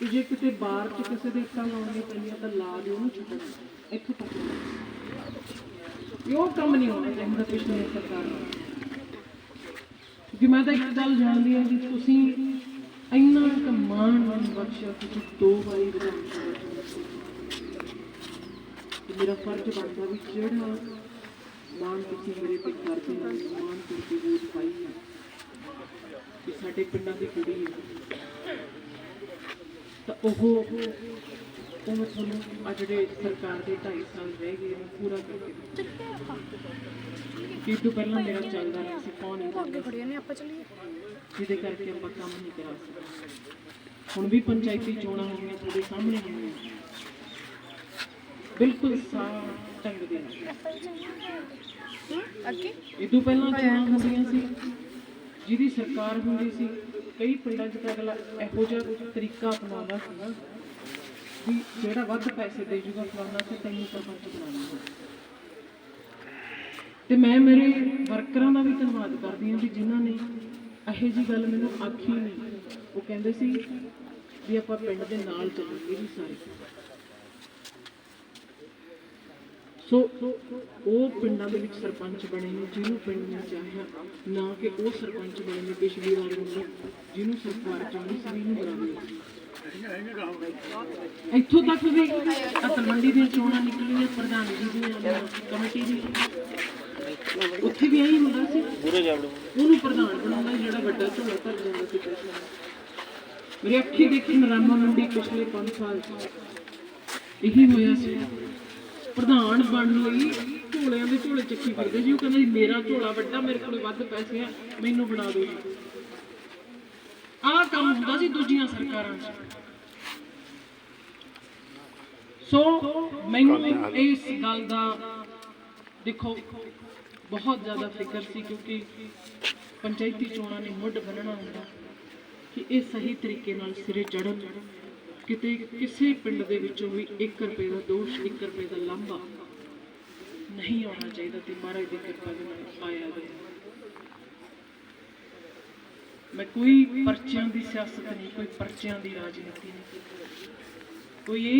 ਕਿ ਜੇ ਕਿਤੇ ਬਾਹਰ ਚ ਕਿਸੇ ਦੇ ਇੱਟਾਂ ਲਾਉਣੀਆਂ ਪਈਆਂ ਤਾਂ ਲਾ ਦਿਓ, ਉਹਨੂੰ ਛੱਡਣਾ ਇੱਥੋਂ ਤੱਕ। ਇਹ ਕੰਮ ਨਹੀਂ ਹੋਣਾ ਚਾਹੀਦਾ ਪਿਛਲੇ ਸਰਕਾਰ ਨਾਲ। ਕਿ ਮੈਂ ਤਾਂ ਇੱਕ ਗੱਲ ਜਾਣਦੀ ਹਾਂ ਕਿ ਤੁਸੀਂ ਇੰਨਾ ਕੁ ਮਨ ਬਖਸ਼ਿਆ, ਤੁਸੀਂ ਦੋ ਵਾਰੀ ਵਿਧਾਨ ਸਭਾ ਮੇਰਾ ਫਰਜ਼ ਬਣਦਾ ਵੀ ਜਿਹੜਾ ਮਾਣ ਤੁਸੀਂ ਮੇਰੇ ਤੇ ਕਰਦੇ ਹੋ, ਮਾਣ ਕਰਕੇ ਵੋਟ ਪਾਈ ਹੈ ਕਿ ਸਾਡੇ ਪਿੰਡਾਂ ਦੀ ਕੁੜੀ ਤਾਂ ਉਹ ਉਹ ਮੈਂ ਤੁਹਾਨੂੰ ਆ ਜਿਹੜੇ ਸਰਕਾਰ ਦੇ 2.5 ਸਾਲ ਰਹਿ ਗਏ ਨੇ ਪੂਰਾ ਕਰਕੇ ਕਿ ਤੋਂ ਪਹਿਲਾਂ ਮੇਰਾ ਚੱਲਦਾ ਰਿਹਾ ਸੀ ਕੌਣ ਨਹੀਂ ਕਰਦਾ ਸੀ, ਖੜੀਆਂ ਨੇ ਆਪਾਂ ਚੱਲੀਏ ਜਿਹਦੇ ਕਰਕੇ ਆਪਾਂ ਕੰਮ ਨਹੀਂ ਕਰਾ ਸਕਦੇ ਹੁਣ ਵੀ ਪੰਚਾਇਤੀ ਚੋਣਾਂ ਹੋਣੀਆਂ ਤੁਹਾਡੇ ਸਾਹਮਣੇ ਹੋਣੀਆਂ ਬਿਲਕੁਲ ਸਾਫ਼ ਢੰਗ ਦੇ ਨਾਲ। ਅੱਗੇ? ਇਦੋਂ ਪਹਿਲਾਂ ਚੋਣਾਂ ਹੁੰਦੀਆਂ ਸੀ ਜਿਹਦੀ ਸਰਕਾਰ ਹੁੰਦੀ ਸੀ ਕਈ ਪਿੰਡਾਂ 'ਚ ਤਾਂ ਅਗਲਾ ਇਹੋ ਜਿਹਾ ਤਰੀਕਾ ਅਪਣਾਉਂਦਾ ਸੀ ਵੀ ਜਿਹੜਾ ਵੱਧ ਪੈਸੇ ਦੇ ਜੂਗਾ ਫਲਾਣਾ ਤੇ ਤੈਨੂੰ ਸਰਪੰਚ ਬਣਾ ਤੇ ਮੈਂ ਮੇਰੇ ਵਰਕਰਾਂ ਦਾ ਵੀ ਧੰਨਵਾਦ ਕਰਦੀ ਹਾਂ ਵੀ ਜਿਨ੍ਹਾਂ ਨੇ ਇਹੋ ਜੀ ਗੱਲ ਮੈਨੂੰ ਆਖੀ ਨਹੀਂ। ਉਹ ਕਹਿੰਦੇ ਸੀ ਵੀ ਆਪਾਂ ਪਿੰਡ ਦੇ ਨਾਲ ਚੱਲਾਂਗੇ ਜੀ ਸਾਰੇ। ਸੋ ਉਹ ਪਿੰਡਾਂ ਦੇ ਵਿੱਚ ਸਰਪੰਚ ਬਣੇ ਨੇ ਜਿਹਨੂੰ ਪਿੰਡ ਨੇ ਚਾਹਿਆ ਨਾ ਕਿ ਉਹ ਸਰਪੰਚ ਬਣੇ ਨੇ ਪਿਛਲੀ ਵਾਰ ਨੂੰ ਜਿਹਨੂੰ ਸਰਕਾਰ ਚਾਹੁੰਦੀ ਸੀ ਇਹਨੂੰ ਬਣਾਉਣੀ ਇੱਥੋਂ ਤੱਕ ਵੀ ਅਤਲ ਮੰਡੀ ਦੀਆਂ ਚੋਣਾਂ ਨਿਕਲੀਆਂ ਪ੍ਰਧਾਨ ਜੀ ਦੀਆਂ ਕਮੇਟੀ ਦੀ। ਉੱਥੇ ਵੀ ਇਹੀ ਹੁੰਦਾ ਸੀ। ਉਹਨੂੰ ਪ੍ਰਧਾਨ ਬਣਾਉਂਦਾ ਜਿਹੜਾ ਵੱਡਾ ਝੋਲਾ ਭਰ ਜਾਂਦਾ ਸੀ ਪੈਸੇ। ਮੇਰੀ ਅੱਖੀ ਦੇਖੀ ਨਰਾਮਾ ਮੰਡੀ ਪਿਛਲੇ 5 ਸਾਲ ਇਹੀ ਹੋਇਆ ਸੀ। ਬਣਨ ਲਈ ਝੋਲਿਆਂ ਦੇ ਝੋਲੇ ਚੱਕੀ ਫਿਰਦੇ ਸੀ ਉਹ ਕਹਿੰਦਾ ਮੇਰਾ ਝੋਲਾ ਵੱਡਾ ਮੇਰੇ ਕੋਲ ਵੱਧ ਪੈਸੇ ਆ ਮੈਨੂੰ ਬਣਾ ਦਿਓ ਜੀ। ਆਹ ਕੰਮ ਹੁੰਦਾ ਸੀ ਦੂਜੀਆਂ ਸਰਕਾਰਾਂ 'ਚ। ਸੋ ਮੈਨੂੰ ਇਸ ਗੱਲ ਦਾ ਦੇਖੋ ਬਹੁਤ ਜ਼ਿਆਦਾ ਫਿਕਰ ਸੀ ਕਿਉਂਕਿ ਪੰਚਾਇਤੀ ਚੋਣਾਂ ਨੇ ਮੁੱਢ ਬੰਨਣਾ ਹੁੰਦਾ ਕਿ ਇਹ ਸਹੀ ਤਰੀਕੇ ਨਾਲ ਸਿਰੇ ਚੜਨ ਕਿਤੇ ਕਿਸੇ ਪਿੰਡ ਦੇ ਵਿੱਚੋਂ ਵੀ 1 ਰੁਪਏ ਦਾ ਦੋਸ਼ 1 ਰੁਪਏ ਦਾ ਲਾਂਭਾ ਨਹੀਂ ਆਉਣਾ ਚਾਹੀਦਾ ਤੇ ਮਹਾਰਾਜ ਦੀ ਕਿਰਪਾ ਦੇ ਨਾਲ ਆਇਆ ਗਿਆ ਮੈਂ ਕੋਈ ਪਰਚਿਆਂ ਦੀ ਸਿਆਸਤ ਨਹੀਂ, ਕੋਈ ਪਰਚਿਆਂ ਦੀ ਰਾਜਨੀਤੀ ਨਹੀਂ। ਕੋਈ ਇਹ